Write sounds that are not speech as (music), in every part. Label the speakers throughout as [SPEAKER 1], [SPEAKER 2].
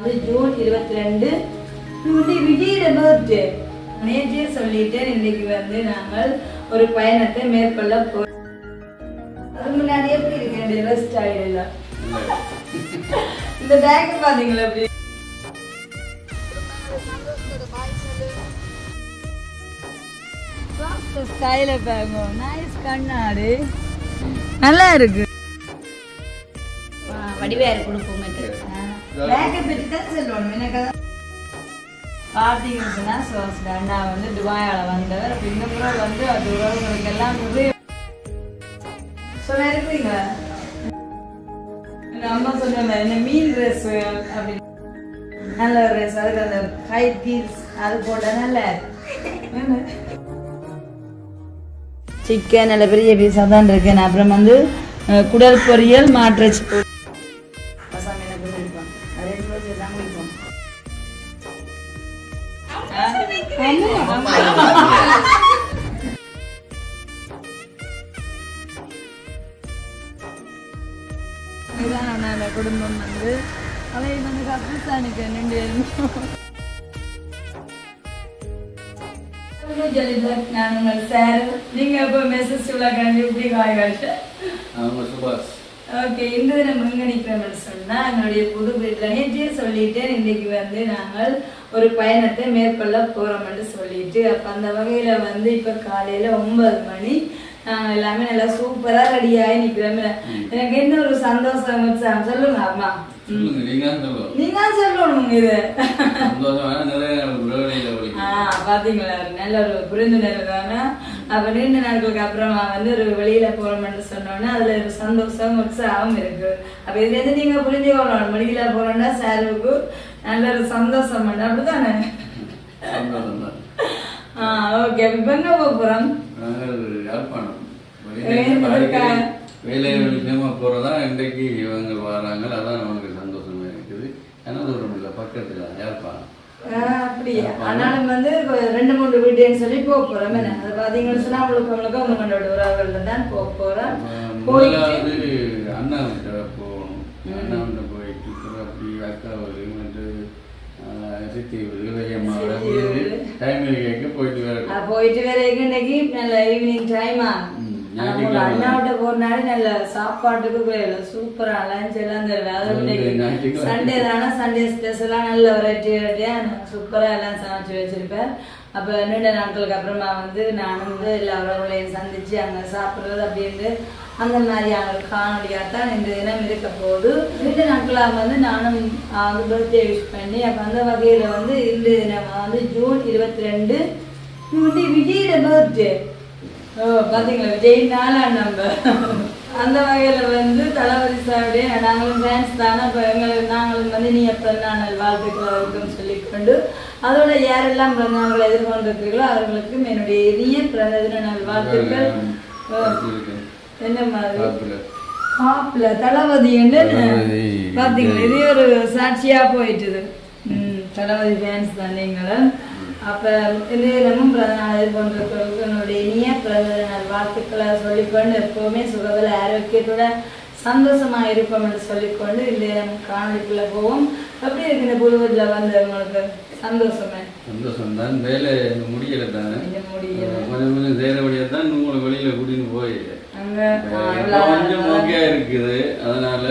[SPEAKER 1] அது ஜூன் இருபத்தி ரெண்டு விஜயோட பர்த்டே நேற்றே சொல்லிட்டேன் இன்னைக்கு வந்து நாங்கள் ஒரு பயணத்தை மேற்கொள்ள போறோம் அதுக்கு முன்னாடி எப்படி இருக்கு என்னுடைய ட்ரெஸ் ஸ்டைல் இந்த பேக் பாத்தீங்களா அப்படி? ஸ்டைல பாருங்க நைஸ் கண்ணாடி. நல்லா இருக்கு.
[SPEAKER 2] வடிவேறு கொடுப்போம்
[SPEAKER 1] பார்த்தீங்கன்னு சொன்னால் சோஸ் அண்ணா வந்து துபாயால வந்தவர். இந்த முறை வந்து அது எல்லாம் வந்து அம்மா சொன்ன மீன் ட்ரெஸ் நல்ல ட்ரெஸ் அதுக்கு அந்த ஹை ஹீல்ஸ் அது போட்ட சிக்கன் நல்ல பெரிய பீஸாக தான் இருக்கேன் அப்புறம் வந்து குடல் பொரியல் மாட்டுறச்சி இதான் குடும்பம் வந்து? அவை வந்து கப்புசானுக்கு நின்று நான் உங்கள் சார். நீங்க இப்போ மெசேஜ் உள்ள கண்டி இப்படி காய்
[SPEAKER 3] சுபாஷ்.
[SPEAKER 1] ஓகே இந்த தினம் முன்கணிக்கிறோம்னு சொன்னா எங்களுடைய புது வீட்டில் நேற்றே சொல்லிட்டேன் இன்னைக்கு வந்து நாங்கள் ஒரு பயணத்தை மேற்கொள்ள போறோம்னு சொல்லிட்டு அப்ப அந்த வகையில வந்து இப்ப காலையில ஒன்பது மணி நாங்கள் எல்லாமே நல்லா சூப்பரா ரெடியாகி நிக்கிறோம் எனக்கு என்ன ஒரு சந்தோஷம். சொல்லுங்க அம்மா.
[SPEAKER 3] நீங்க
[SPEAKER 1] சொல்லணும். இது. பாத்தீங்களா? நல்ல ஒரு புரிந்துணர்வு தானே? அப்ப நீண்ட நாட்களுக்கு அப்புறமா வந்து ஒரு வெளியில போறோம்னு சொன்னோன்னே அதுல ஒரு சந்தோஷம் உற்சாகம் இருக்கு. அப்ப இதுல இருந்து நீங்க புரிஞ்சுக்கணும் வெளியில போறோம்னா சாருக்கு நல்ல ஒரு சந்தோஷம் உண்டு. அப்படிதானே
[SPEAKER 3] சந்தோஷம் தான்
[SPEAKER 1] ஆ ஓகே இப்ப எங்க போறோம்?
[SPEAKER 3] யாழ்ப்பாணம்.
[SPEAKER 1] வேலை
[SPEAKER 3] விஷயமா போறதா இன்றைக்கு இவங்க வராங்க. அதான் நமக்கு சந்தோஷமா இருக்குது. ஏன்னா தூரம் இல்லை பக்கத்துல
[SPEAKER 1] ஆ, அப்படியா? ஆனாலும் வந்து ரெண்டு மூணு வீடுன்னு சொல்லி போக போறோம். அது பாத்தீங்கன்னு சொன்னா உங்களுக்கு உங்களுக்கு உங்க மண்டோட உறவுகள் தான் போக போறோம்.
[SPEAKER 3] முதலாவது அண்ணா கிட்ட போகணும். அண்ணா கிட்ட போயிட்டு அப்படி அக்கா அஹ், சித்தி டைம் போயிட்டு
[SPEAKER 1] ஆ, போயிட்டு எங்க இன்னைக்கு நல்ல ஈவினிங் டைமா அண்ணாவிட்ட போறனால நல்ல சாப்பாட்டுக்கு சூப்பரா லஞ்ச் எல்லாம் தருவேன் அது
[SPEAKER 3] அது
[SPEAKER 1] இன்னைக்கு
[SPEAKER 3] ஞாயிற்றுக்கிழமை.
[SPEAKER 1] சண்டே தானே சண்டே ஸ்பெஷலா நல்ல வெரைட்டி வெரைட்டியா சூப்பரா எல்லாம் சமைச்சு வச்சிருப்பேன். அப்ப நீண்ட நாட்களுக்கு அப்புறமா வந்து நான் வந்து எல்லா உறவுகளையும் சந்திச்சு அங்க சாப்பிடுறது அப்படின்னு அந்த மாதிரியான காணொலியாக தான் இந்த தினம் இருக்க போகுது. ரெண்டு நாட்களாக வந்து நானும் வந்து பர்த்டே விஷ் பண்ணி அப்போ அந்த வகையில் வந்து இந்த தினம் வந்து ஜூன் இருபத்தி ரெண்டு விஜயோட பர்த்டே ஓ பாத்தீங்களா? விஜய் நாலாம் நம்பர் அந்த வகையில வந்து தளபதி சாருடைய நாங்களும் ஃபேன்ஸ் தானே. இப்போ எங்களுக்கு நாங்களும் வந்து நீ பிறந்த நாள் வாழ்த்துக்கள் இருக்குன்னு சொல்லிக்கொண்டு அதோட யாரெல்லாம் பிறந்த நாட்களை எதிர்கொண்டிருக்கிறீர்களோ அவர்களுக்கும் என்னுடைய இனிய பிறந்த தின நாள் வாழ்த்துக்கள். என்ன மாதிரி?
[SPEAKER 3] காப்புல.
[SPEAKER 1] தளபதி என்ன
[SPEAKER 3] தளபதி.
[SPEAKER 1] பாத்தீங்களா? இது ஒரு சாட்சியா போயிட்டுது. தளபதி ஃபேன்ஸ் தான் நீங்களும். அப்ப தினமும் பிறந்த நாள் எதிர்கொண்டிருக்கிறவங்களுக்கு என்னுடைய இனிய பிறந்த நாள் வாழ்த்துக்களை சொல்லிக்கொண்டு எப்பவுமே சுகபல ஆரோக்கியத்தோட சந்தோஷமா இருப்போம் என்று சொல்லிக்கொண்டு இந்த தினம் காணொலிக்குள்ள போவோம். எப்படி இருக்கு இந்த புதுவதுல வந்து உங்களுக்கு சந்தோஷமே?
[SPEAKER 3] சந்தோஷம் தான் வேலை முடியல தானே
[SPEAKER 1] முடியல.
[SPEAKER 3] கொஞ்சம் கொஞ்சம் செய்யறபடியா தான் உங்களை வெளியில கூட்டின்னு போய் கொஞ்சம் ஓகே இருக்குது அதனால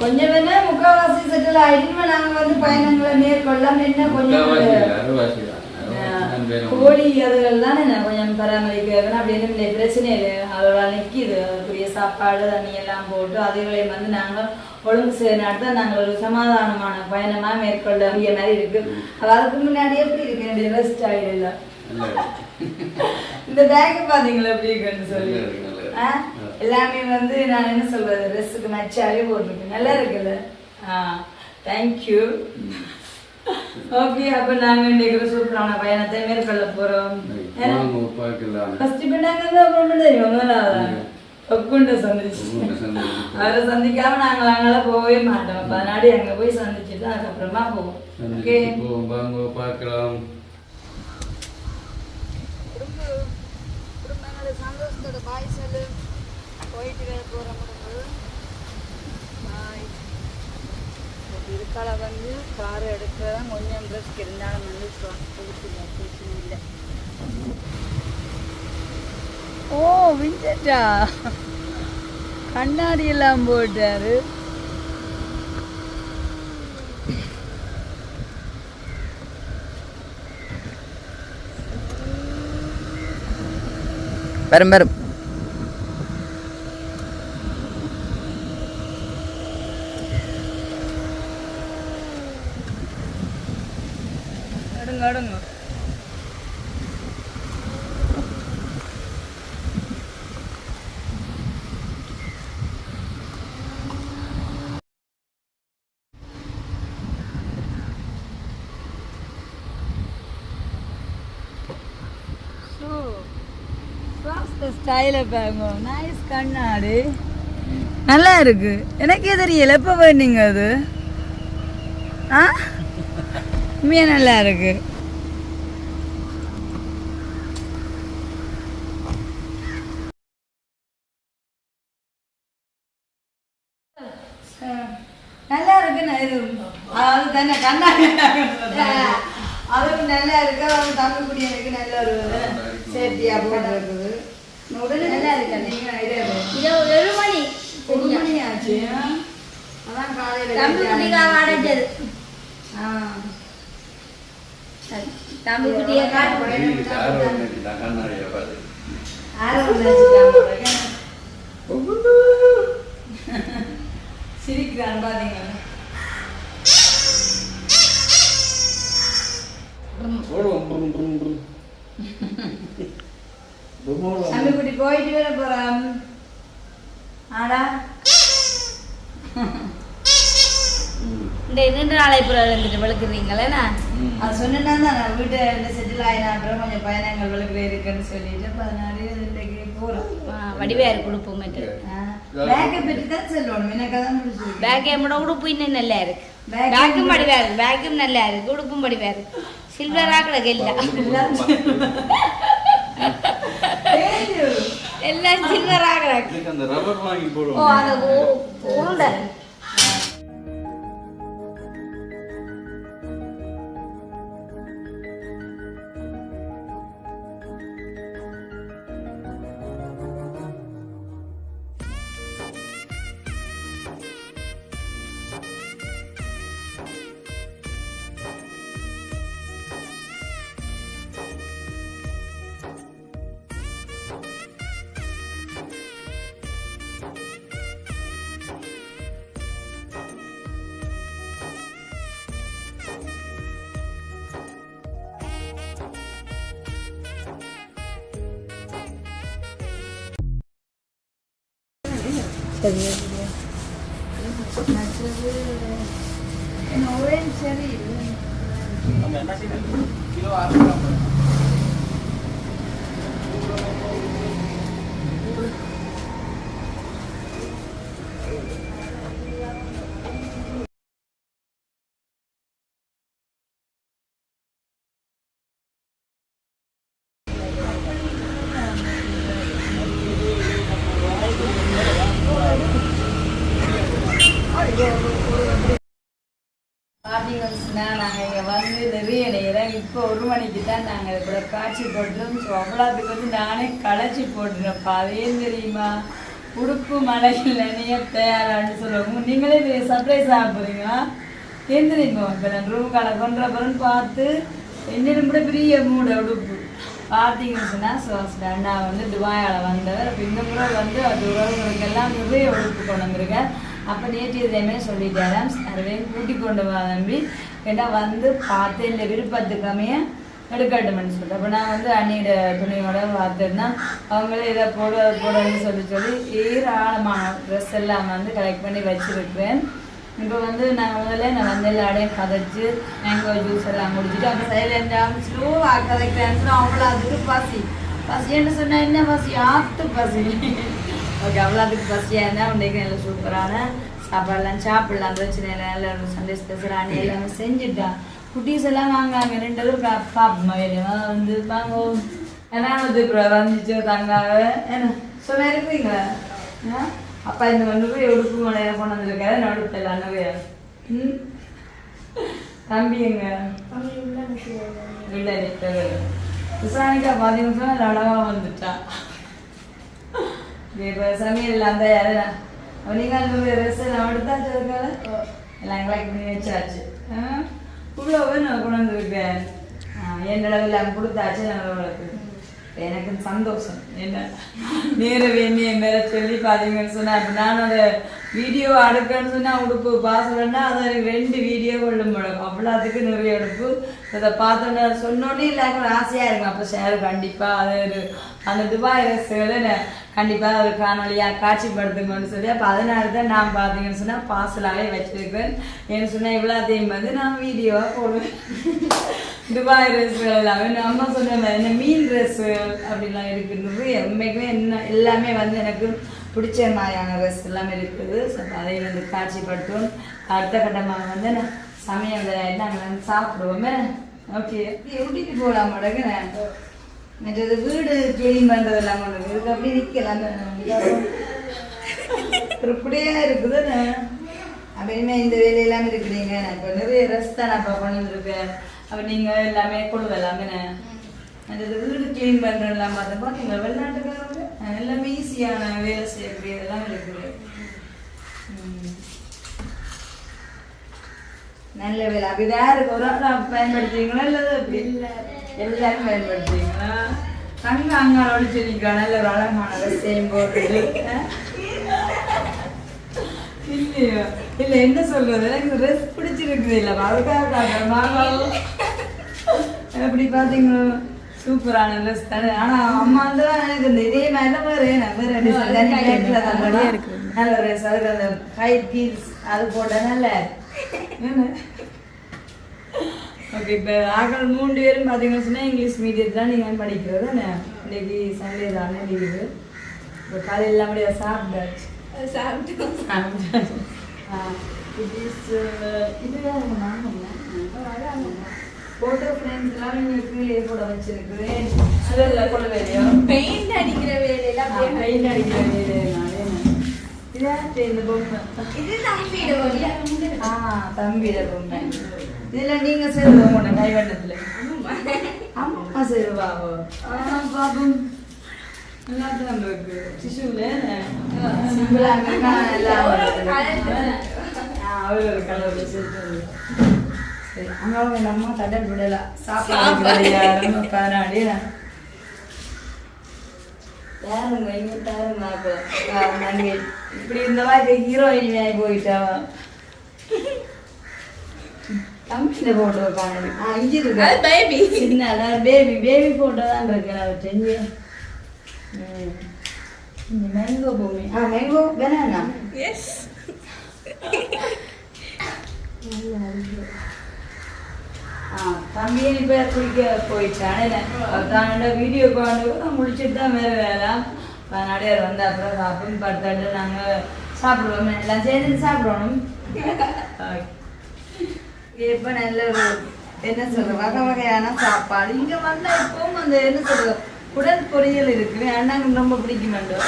[SPEAKER 1] கொஞ்சம் வேணா முக்காவாசி செட்டில் ஆயிடுமா நாங்க வந்து பயணங்களை மேற்கொள்ளாம என்ன கொஞ்சம்
[SPEAKER 3] இல்ல.
[SPEAKER 1] கோழி அதுகள் தானே கொஞ்சம் பராமரிக்க வேணும் அப்படின்னு இந்த பிரச்சனை இல்லை. அதோட நிற்கிது. அதுக்குரிய சாப்பாடு தண்ணி எல்லாம் போட்டு அதுகளையும் வந்து நாங்கள் ஒழுங்கு செய்ய தான் நாங்கள் ஒரு சமாதானமான பயணமா மேற்கொள்ள வேண்டிய மாதிரி இருக்கு. அது அதுக்கு முன்னாடி எப்படி இருக்கு? என்னுடைய ரெஸ்ட் ஆயிடல
[SPEAKER 3] நல்லா இருக்கு.
[SPEAKER 1] இந்த பேக் பாத்தீங்களா? எப்படி இருக்குன்னு சொல்லி.
[SPEAKER 3] நல்லா இருக்கு, நல்லா இருக்கு.
[SPEAKER 1] ஆ? எல்லாமே வந்து நான் என்ன சொல்றது ட்ரெஸ்ஸுக்கு மேட்சாகவே போட்டிருக்கேன் நல்லா இருக்குல்ல? ஆ தேங்க்யூ ஓகே அப்போ நாங்கள் இன்னைக்கு ஒரு சூப்பரான பயணத்தை மேற்கொள்ள போகிறோம்
[SPEAKER 3] பார்க்கலாம்
[SPEAKER 1] ஃபர்ஸ்ட் இப்போ நாங்கள் அப்புறம் தெரியும். ஒக்குண்ட சந்திச்சு. அவரை சந்திக்காம நாங்கள் அங்கெல்லாம் போகவே மாட்டோம். அப்போ அதனாடி அங்கே போய் சந்திச்சுட்டு அதுக்கப்புறமா போவோம். ஓகே
[SPEAKER 3] பார்க்கலாம்.
[SPEAKER 1] சந்தோஷத்தோட பாய் சொல்லு. போயிட்டு வேற போகிறோம் பாய். வந்து? கார் எடுக்கிறதான் கொஞ்சம் ரிஸ்க் இருந்தாலும் வந்து புதுசில்லை பிரச்சனை இல்லை. ஓ விஞ்சிட்டா கண்ணாடி எல்லாம் போட்டாரு.
[SPEAKER 2] வரும் வரும்
[SPEAKER 1] ஸ்டைலை பாருங்க. நைஸ் கண்ணாடி. நல்லா இருக்கு. எனக்கே தெரியல. எப்போ போயிருந்தீங்க அது? ஆ? உண்மையா நல்லா இருக்கு. நல்லா இருக்கு அதாவது தானே. கண்ணாடி. அதுக்கு நல்லா இருக்கு. அவங்க தமிழ் குடியனுக்கு நல்ல ஒரு சேஃப்டியா போட்டு இருக்குது நல்லா இருக்கு
[SPEAKER 4] ஒரு மணி.
[SPEAKER 1] ஒரு மணி ஆச்சு. அதான் காலையில
[SPEAKER 4] தம்பி குட்டிக்காக அடைஞ்சது
[SPEAKER 1] ஆ.
[SPEAKER 4] தம்பி குட்டியை காட்டு.
[SPEAKER 1] சிரிக்கிறான் பாத்தீங்களா?
[SPEAKER 3] போடுவோம் புரும் புரும் புரும் புரும்
[SPEAKER 1] தம்பிக்குட்டி போயிட்டு வர போறான் ஆடா
[SPEAKER 4] இந்த இரண்டு நாளை புறம் இருந்துட்டு விளக்குறீங்களேண்ணா
[SPEAKER 1] அது சொன்னா தான் நான் வீட்டை இந்த செட்டில் ஆயினாட்டும் கொஞ்சம் பயணங்கள் விளக்குற இருக்குன்னு சொல்லிட்டு பதினாறு இன்றைக்கு போறோம்
[SPEAKER 4] வடிவேறு கொடுப்போம்
[SPEAKER 1] பேக்கை பற்றி தான் சொல்லணும் எனக்கு அதான் பிடிச்சிருக்கு
[SPEAKER 4] பேக் என்னோட உடுப்பு இன்னும் நல்லா இருக்கு
[SPEAKER 1] Bag
[SPEAKER 4] பேக்கும் படிவாரு பேக்கும் நல்லா இருக்கு உடுப்பும் படிவாரு சில்வர் ஆக்கடக்கு எல்லாம்
[SPEAKER 1] Thank you.
[SPEAKER 4] எல்லாம்
[SPEAKER 3] இதுக்கு அந்த ரப்பர் வாங்கி
[SPEAKER 4] ஓ
[SPEAKER 3] போடுவோம்
[SPEAKER 4] அந்த உ- உருண்டை.
[SPEAKER 1] ಆಗ್ತದೆ ಏನು இப்போ ஒரு மணிக்கு தான் நாங்கள் கூட காய்ச்சி போட்டுரும் ஸோ அவ்வளோத்துக்கு வந்து நானே களைச்சி போட்டுருப்பா அதேம் தெரியுமா? உடுப்பு மழையில் நினைய தயாரான்னு சொல்லுவாங்க. நீங்களே சர்ப்ரைஸ் ஆக போகிறீங்களா ஏன் தெரியுமா? இப்போ நான் ரூம் கடை கொன்ற பிறகு பார்த்து என்னிடம் கூட பெரிய மூட உடுப்பு. பார்த்தீங்கன்னு சொன்னால் சுவாசிட அண்ணா வந்து துபாயால் வந்தவர். அப்போ இந்த முறை வந்து அது உறவுகளுக்கெல்லாம் நிறைய உடுப்பு கொண்டு வந்திருக்கார். அப்போ நேற்று இதேமே சொல்லிட்டாராம். சர்வையும் கூட்டி கொண்டு வா தம்பி. ஏன்னா வந்து பார்த்து இந்த விருப்பத்துக்காமைய எடுக்கட்டும்னு சொல்லிட்டு அப்போ நான் வந்து அண்ணியோட துணியோட பார்த்துருந்தா அவங்களே இதை போட போடன்னு சொல்லி சொல்லி ஏராளமான ட்ரெஸ் எல்லாம் வந்து கலெக்ட் பண்ணி வச்சிருக்கிறேன். இப்போ வந்து நான் முதல்ல நான் வந்து எல்லாரையும் கதைச்சு மேங்கோ ஜூஸ் எல்லாம் முடிச்சுட்டு அப்போ சைலண்டாக ஸ்லோவாக கதைக்கிறேன் அவ்வளோ அதுக்கு பசி. பசின்னு சொன்னால் என்ன பசி? ஆத்து பசி. (laughs) ஓகே அவ்வளோ அதுக்கு பசியாக இருந்தால் உன்னைக்கு நல்ல சூப்பரான சாப்பாடெல்லாம் சாப்பிடலாம் பிரச்சனை இல்லை. நல்ல ஒரு சண்டே ஸ்பெஷல் அணி எல்லாமே செஞ்சுட்டான் குட்டீஸ் எல்லாம் வாங்காங்க ரெண்டு பேரும் அப்பா அம்மா வேலையா வந்து வாங்க. என்ன வந்து வந்துச்சு தங்காக என்ன சும்மா இருக்கிறீங்களா ஆ? அப்பா இந்த கொண்டு போய் உடுப்பு மலையில கொண்டு வந்திருக்காரு. நான் உடுப்பு எல்லாம் ம்? தம்பிங்க இல்லை பார்த்தீங்கன்னா அழகா வந்துட்டா. இப்போ சமையல் அந்த யாரும் நீங்கள் ட்ரெஸ் எல்லாம் எடுத்தாச்சு இருக்கால எல்லாம் கலெக்ட் பண்ணி வச்சாச்சு இவ்வளோ நான் கொண்டு வந்திருக்கேன் என் அளவில் கொடுத்தாச்சு நான் உங்களுக்கு எனக்கு சந்தோஷம் என்ன நேர வேண்டி என் மேலே சொல்லி பார்த்தீங்கன்னு சொன்னா இப்போ நான் அதை வீடியோ அடுக்கன்னு சொன்னால் உடுப்பு பாசலன்னா அது எனக்கு ரெண்டு வீடியோ கொள்ள முடியும் அவ்வளோத்துக்கு நிறைய எடுப்பு அதை பார்த்தோன்னே சொன்னோடனே எல்லாருக்கும் ஆசையாக இருக்கும் அப்போ ஷேர் கண்டிப்பாக அது ஒரு அந்த துபாய் ரசிகளை கண்டிப்பாக ஒரு காணொலியாக காட்சிப்படுத்துங்கன்னு சொல்லி அப்போ அதனால தான் நான் பார்த்தீங்கன்னு சொன்னால் பார்சலாகவே வச்சுருக்கேன் ஏன்னு சொன்னால் இவ்வளோத்தையும் வந்து நான் வீடியோவாக போடுவேன். துபாய் ட்ரெஸ்ஸுகள் எல்லாமே நம்ம சொன்ன மாதிரி என்ன மீன் ட்ரெஸ்ஸுகள் அப்படிலாம் இருக்குது உண்மைக்குமே என்ன எல்லாமே வந்து எனக்கு பிடிச்ச மாதிரியான ட்ரெஸ் எல்லாமே இருக்குது. ஸோ அதை வந்து காட்சிப்படுத்துவோம். அடுத்த கட்டமாக வந்து நான் சமையல் நாங்கள் வந்து சாப்பிடுவோமே. ஓகே எப்படி போகலாம் முடக்கு மற்றது வீடு க்ளீன் பண்ணுறதெல்லாம் கொண்டு இதுக்கு அப்படி நிற்கலாம் இப்படியே இருக்குது அப்படியுமே இந்த வேலையெல்லாம் இருக்கிறீங்க நான் இப்போ நிறைய ரெஸ்ட் தான் நான் இப்போ கொண்டு அப்போ நீங்கள் எல்லாமே கொண்டு எல்லாமே மற்றது வீடு க்ளீன் பண்ணுறதெல்லாம் பார்த்தப்போ நீங்கள் வெளிநாட்டுக்காரங்க எல்லாமே ஈஸியான வேலை செய்யக்கூடியதெல்லாம் இருக்குது. நல்ல வேலை. அப்படி இருக்கு. ஒரு ஆள் பயன்படுத்துறீங்களா இல்லை அப்படி எல்லாரும் பயன்படுத்துறீங்களா தங்க அங்காளோட சொல்லிக்கா நல்ல ஒரு அழகான விஷயம் போடுறது. இல்லையோ? இல்லை என்ன சொல்றது? எனக்கு ரெஸ்ட் பிடிச்சிருக்குது. இல்லை அதுக்காக எப்படி பார்த்தீங்களோ? சூப்பரான ட்ரெஸ் தானே. ஆனால் அம்மா வந்து எனக்கு இந்த இதே மாதிரி தான் வேறு வேறு நல்ல ட்ரெஸ் அதுக்கு அந்த ஹைட் ஹீல்ஸ் அது போட்டால் நல்ல ஓகே இப்போ ஆக்கள் மூன்று பேரும் பார்த்தீங்கன்னு சொன்னால் இங்கிலீஷ் மீடியத்தில் நீங்கள் படிக்கிறது. தானே இன்னைக்கு சண்டே தானே லீவு இப்போ காலையில் அப்படியே? சாப்பிட்டாச்சு. சாப்பிட்டாச்சு. இது இதுதான் ஃபோட்டோ ஃப்ரேம்ஸ் எல்லாம் நீங்கள் கீழே போட வச்சிருக்கிறேன். சுவரில் போட வேலையோ?
[SPEAKER 4] பெயிண்ட் அடிக்கிற வேலையில அப்படியே
[SPEAKER 1] பெயிண்ட் அடிக்கிற வேலைனாலே இதான் இந்த பொம்மை.
[SPEAKER 4] இது தம்பியோட வழியா
[SPEAKER 1] ஆ தம்பியில பொம்மை. இதுல நீங்க செய்வது உங்களோட கைவண்ணத்துல அம்மா செய்வாவோ ஆ பாபம் எல்லாத்தையும் இருக்கு சிசுல சிம்பிளா இருக்கா எல்லாம் அவர் ஒரு கலர் வச்சிருக்காரு சரி அங்கே நம்ம கடல் விடல சாப்பாடு நம்ம பதினாடி யாருங்க இங்க பாருங்க அப்ப நங்கை இப்படி இந்த மாதிரி ஹீரோயின் ஆகி கம்பியில போட்டோ
[SPEAKER 4] அது baby.
[SPEAKER 1] சின்ன பேபி பேபி போட்டோ தான் இருக்கு. நான் செஞ்சு மேங்கோ பூமி. ஆ மேங்கோ வேணா
[SPEAKER 4] எஸ்
[SPEAKER 1] தம்பியை இப்போ குளிக்க போயிட்டானே தானோட வீடியோ காண்டு முடிச்சுட்டு தான் வேறு வேலை. நடையார் வந்து அப்புறம் சாப்பிடும் படுத்தாட்டு நாங்கள் சாப்பிடுவோம். எல்லாம் சேர்ந்து சாப்பிடணும். (laughs) இப்போ நல்ல ஒரு என்ன சொல்ற வகை வகையான சாப்பாடு. இங்கே வந்தால் எப்பவும் அந்த என்ன சொல்ற குடல் பொரியல் இருக்குது. அண்ணாங்க ரொம்ப பிடிக்க மாட்டோம்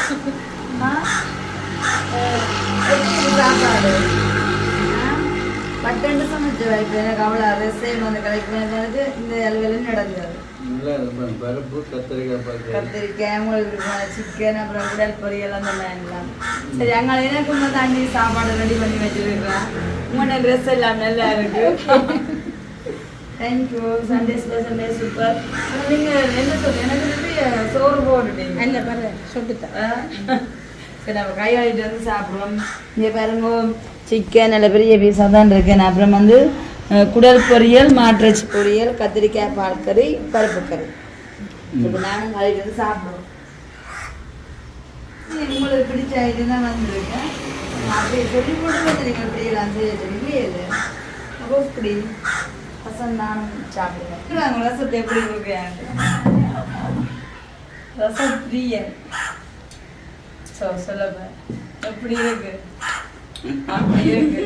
[SPEAKER 1] ஆ சாப்பாடு? பட்டண்டு சமைச்சு வைப்பு எனக்கு ரசம் அந்த கலைக்கு இந்த அலுவலும் நடந்தது.
[SPEAKER 3] நல்லா இருக்கும் பருப்பு கத்திரிக்காய்
[SPEAKER 1] கத்திரிக்காய் உங்களுக்கு சிக்கன் அப்புறம் குடல் பொரியல் அந்த மாதிரி எல்லாம். சரி அங்கே எனக்கு இன்னும் தண்ணி சாப்பாடு ரெடி பண்ணி வச்சிருக்கிறேன் உங்களோட ட்ரெஸ் எல்லாம் நல்லா இருக்கு. தேங்க்யூ சண்டே ஸ்பெஷல் சூப்பர் நீங்கள் என்ன சொல்லுங்க எனக்கு திருப்பி சோறு போட்டுட்டீங்க.
[SPEAKER 4] இல்ல பரவாயில்ல சொல்லிட்டேன்?
[SPEAKER 1] சரி நம்ம கையாளிட்டு வந்து சாப்பிடுவோம். இங்கே பாருங்க சிக்கன் நல்ல பெரிய பீஸாக தான் இருக்கேன் அப்புறம் வந்து குடல் பொரியல் மாட்டிறைச்சி பொரியல் கத்திரிக்காய் பால் கறி பருப்பு கறி. இப்போ நானும் கழிட்டு வந்து சாப்பிடுவோம் உங்களுக்கு பிடிச்ச ஐட்டம் தான் வந்துருக்கேன். நான் அப்படியே சொல்லி போட்டு நீங்கள் இப்படி எல்லாம் செய்ய இல்லையே இல்லை. அப்போ இப்படி ரசம் நானும் சாப்பிடுவேன். ரசத்தை எப்படி கொடுக்குறேன் ரசம் பிரியன் ஸோ சொல்லுங்க. எப்படி இருக்கு? அப்படி இருக்கு.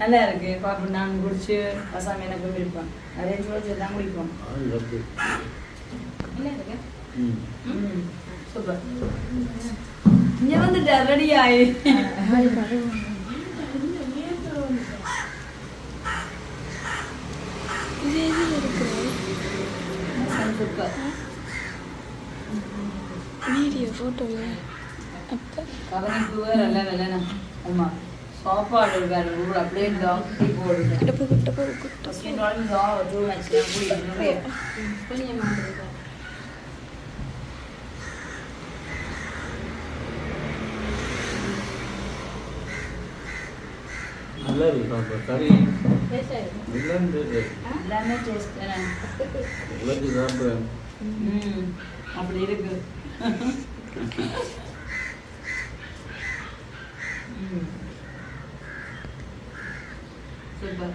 [SPEAKER 1] நல்லா இருக்கு பாப்பு நான் குடிச்சு பசாமி எனக்கும் இருப்பேன் நிறைய சொல்லி தான் குடிப்போம். நல்லா இருக்கு. சூப்பர். இங்க வந்துட்டு ரெடி ஆயி.
[SPEAKER 2] வீடியோ ஃபோட்டோவில் அப்போ.
[SPEAKER 1] கவனிப்பு வேறு இல்லை வேலைண்ணா ஆமாம் சாப்பாடு வேற ஊர் அப்படியே டாக்டரி போடுங்க
[SPEAKER 2] கிட்ட போ கிட்ட போ கிட்ட
[SPEAKER 1] ஃபர்ஸ்ட் நாளும் ஜா டூ மேட்ச் குடிக்கணும்
[SPEAKER 3] நல்லா இருக்கு சாப்பிட கறி எல்லாம் இருக்கு.
[SPEAKER 1] எல்லாமே டேஸ்ட் தானே?
[SPEAKER 3] எல்லாத்தையும் சாப்பிடுறேன்
[SPEAKER 1] ம் அப்படி இருக்கு. (laughs) ம். சூப்பர்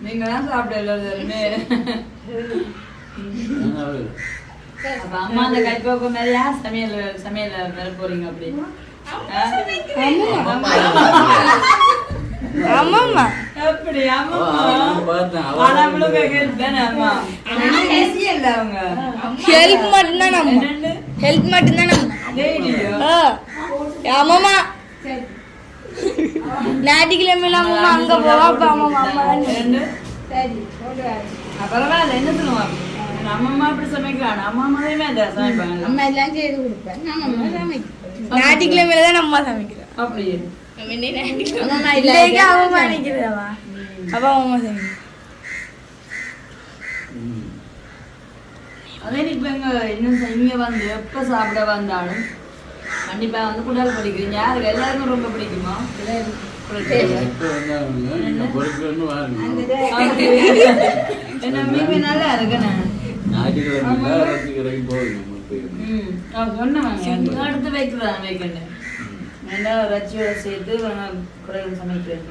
[SPEAKER 1] நீங்க தான் எல்லாருமே. அம்மா அந்த கைப்போக்கு மேல யார் சமையல் சமையல் பெற போறீங்க அப்படி? ஆ?
[SPEAKER 2] ஆமாம்மா
[SPEAKER 1] எப்படி ஆமா
[SPEAKER 3] அவ- அவளுக்கு பார்த்தேன். அவ-
[SPEAKER 1] அளவுக்கு ஹெல்ப்
[SPEAKER 2] மட்டும்தான் நம்ம. ஹெல்ப் மட்டும்தான் நம்ம.
[SPEAKER 1] டெய்லியோ
[SPEAKER 2] ஆ. ஆமாம்மா ஞாயிற்றுக்கிழமை அம்மா அங்கே போவா அப்போ அம்மா அம்மா.
[SPEAKER 1] ரெண்டு? ஆ, பரவாயில்ல என்ன சொல்லுவாங்க நம்ம அம்மா அப்படி சமைக்கிறான் அம்மா அம்மாவே அந்த சமைப்பாங்க.
[SPEAKER 4] அம்மா எல்லாம் செய்து கொடுப்பேன். நான் அம்மா சமைக்கிறேன்
[SPEAKER 2] ஞாயிற்றுக்கிழமையில தான் நம்ம சமைக்கிறோம்.
[SPEAKER 1] அப்படியே.
[SPEAKER 4] நம்ம என்ன ஞாயிற்றுக்கிழமை.
[SPEAKER 2] அம்மா இல்லைக்கு அவன் சமைக்கிறதா அப்போ அம்மா சமைக்கிறேன்.
[SPEAKER 3] ம்.
[SPEAKER 1] அதே இப்ப இங்க இன்னும் ச- இங்க வந்து எப்ப சாப்பிட வந்தாலும் கண்டிப்பா வந்து குடல் பிடிக்கும். யாருக்கு? எல்லாருக்கும் ரொம்ப பிடிக்குமா? நல்லா இருக்குண்ணே
[SPEAKER 3] ஞாயிற்றுக்கிழமை தான்
[SPEAKER 1] அடுத்து வைக்கிறேன் வைக்கணும் நல்லா ரச்சியோட சேர்த்து குறைகள் சமைக்கிறேன்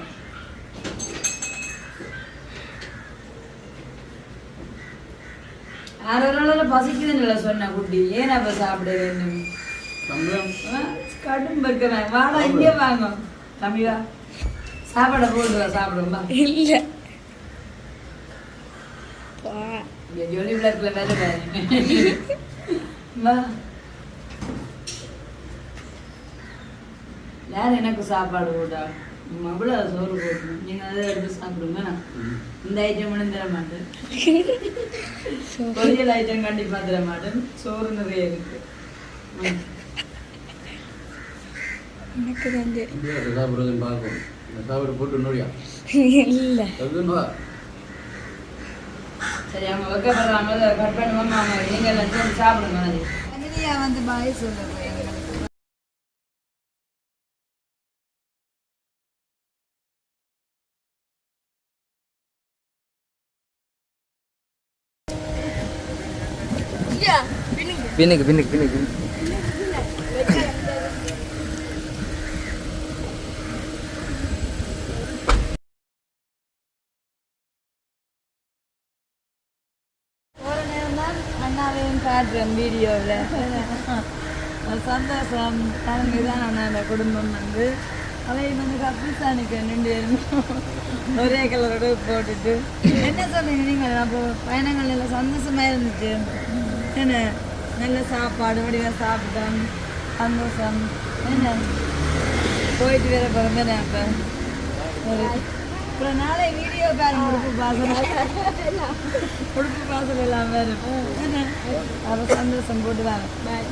[SPEAKER 1] ஆறு பசிக்குதுன்னு சொன்ன குட்டி ஏன் அப்ப சாப்பிட வேண்டும் கடும் பக்கமே வாடா இங்கே வாங்க. தம்பி வா. சாப்பாடை போட்டு வா சாப்பிடும்
[SPEAKER 2] இல்லை
[SPEAKER 1] ஜொலி விளக்குல வேலை யார் எனக்கு சாப்பாடு போட்டா? அவ்வளோ சோறு போடணும். நீங்கள் அதை எடுத்து சாப்பிடுங்க இந்த ஐட்டம் மட்டும் தர மாட்டேன். பொரியல் ஐட்டம் கண்டிப்பாக தர மாட்டேன். சோறு நிறைய இருக்கு.
[SPEAKER 2] எனக்கு
[SPEAKER 3] அதை சாப்பிட்றதுன்னு பார்க்கணும். போட்டு நோடியா
[SPEAKER 2] இல்லை.
[SPEAKER 3] அதுன்னு வா.
[SPEAKER 1] சரி அவங்க வைக்கப்படுறாங்க அதை கட் பண்ணுவோம் அவங்க நீங்கள் சாப்பிடுங்க அது.
[SPEAKER 4] வந்து பாய் சொல்லுங்க
[SPEAKER 5] பின்னுக்கு பின்னுக்கு பின்னுக்கு.
[SPEAKER 1] வீடியோவில். சந்தோஷம். தனக்கு தான் நான் அந்த குடும்பம் வந்து. அவை வந்து கப்பிள்ஸ் நின்று ரெண்டு ஒரே கலரோட போட்டுட்டு. என்ன சொன்னீங்க நீங்கள் அப்போ பயணங்கள் எல்லாம் சந்தோஷமா இருந்துச்சு. என்ன? நல்ல சாப்பாடு வடிவாக சாப்பிட்டோம். சந்தோஷம். என்ன? போயிட்டு வேற பிறந்தேன் அப்போ? ஒரு அப்புறம் நாளை வீடியோ பாருங்க உடுப்பு பாசம் உடுப்பு பாசம் வரும். என்ன? அப்போ சந்தோஷம் போட்டு பாய்